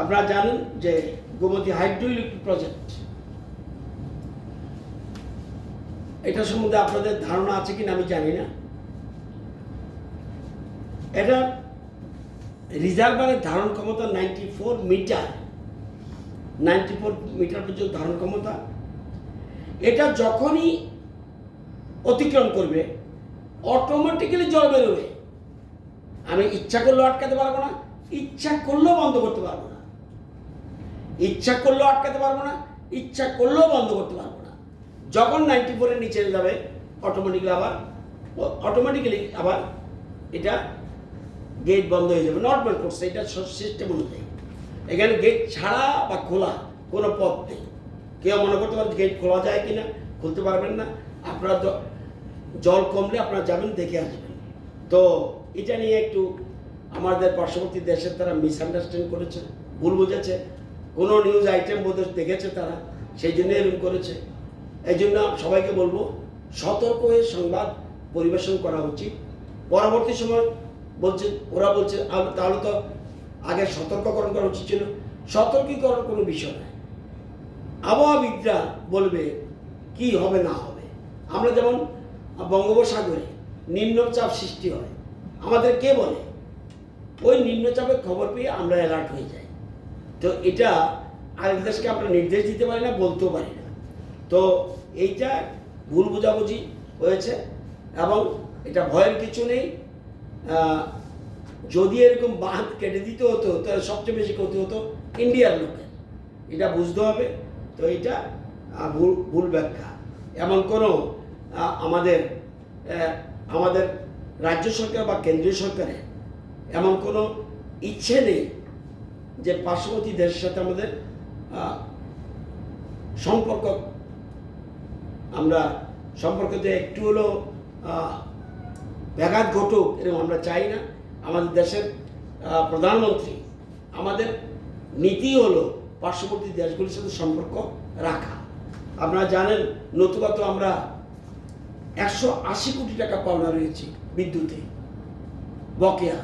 আপনারা জানেন যে গোমতী হাইড্রো ইলেকট্রিক প্রজেক্ট, এটা সম্বন্ধে আপনাদের ধারণা আছে কিনা আমি জানি না। এটা রিজার্ভারের ধারণ ক্ষমতা ninety four metre, ninety four metre পর্যন্ত ধারণ ক্ষমতা। এটা যখনই অতিক্রম করবে অটোমেটিক্যালি জল বেরোবে। আমি ইচ্ছা করলেও আটকাতে পারব না, ইচ্ছা করলেও বন্ধ করতে পারব না। ইচ্ছা করলেও আটকাতে পারব না, ইচ্ছা করলেও বন্ধ করতে পারব না। যখন নাইনটি ফোরের নিচে যাবে অটোমেটিক্যালি আবার অটোমেটিক্যালি আবার এটা গেট বন্ধ হয়ে যাবে নর্মাল করছে, এটা সিস্টেম অনুযায়ী। এখানে গেট ছাড়া বা খোলা কোনো পথ নেই। কেউ মনে করতে পারেন গেট খোলা যায় কি না খুলতে পারবেন না। আপনারা জল কমলে আপনারা যাবেন, দেখে আসবেন। তো এটা নিয়ে একটু আমাদের পার্শ্ববর্তী দেশের তারা মিসআন্ডারস্ট্যান্ড করেছে, ভুল বুঝেছে। কোনো নিউজ আইটেম বোধহয় দেখেছে তারা, সেই জন্য এরকম করেছে। এই জন্য সবাইকে বলব, সতর্ক হয়ে সংবাদ পরিবেশন করা উচিত। পরবর্তী সময় বলছে, ওরা বলছে তাহলে তো আগে সতর্ককরণ করা উচিত ছিল। সতর্কীকরণ কোনো বিষয় নয়। আবহাওয়াবিদরা বলবে, কি হবে, না হবে। আমরা যেমন বঙ্গোপসাগরে নিম্নচাপ সৃষ্টি হয়, আমাদের কে বলে? ওই নিম্নচাপের খবর পেয়ে আমরা অ্যালার্ট হয়ে যাই। তো এটা আরেক দেশকে আমরা নির্দেশ দিতে পারি না, বলতেও পারি না। তো এইটা ভুল বোঝাবুঝি হয়েছে এবং এটা ভয়ের কিছু নেই। যদি এরকম বাঁধ কেটে দিতে হতো, তাহলে সবচেয়ে বেশি ক্ষতি হতো ইন্ডিয়ার লোকের। এটা বুঝতে হবে। তো এটা ভুল ভুল ব্যাখ্যা। এমন কোনো আমাদের আমাদের রাজ্য সরকার বা কেন্দ্রীয় সরকারের এমন কোনো ইচ্ছে নেই যে পার্শ্ববর্তী দেশের সাথে আমাদের সম্পর্ক, আমরা সম্পর্কতে একটু হলেও ব্যাঘাত ঘটুক এরকম আমরা চাই না। আমাদের দেশের প্রধানমন্ত্রী, আমাদের নীতি হলো পার্শ্ববর্তী দেশগুলির সাথে সম্পর্ক রাখা। আপনারা জানেন, নতুবা তো আমরা একশো আশি কোটি টাকা পাওনা রয়েছি বিদ্যুতে। বকেয়া।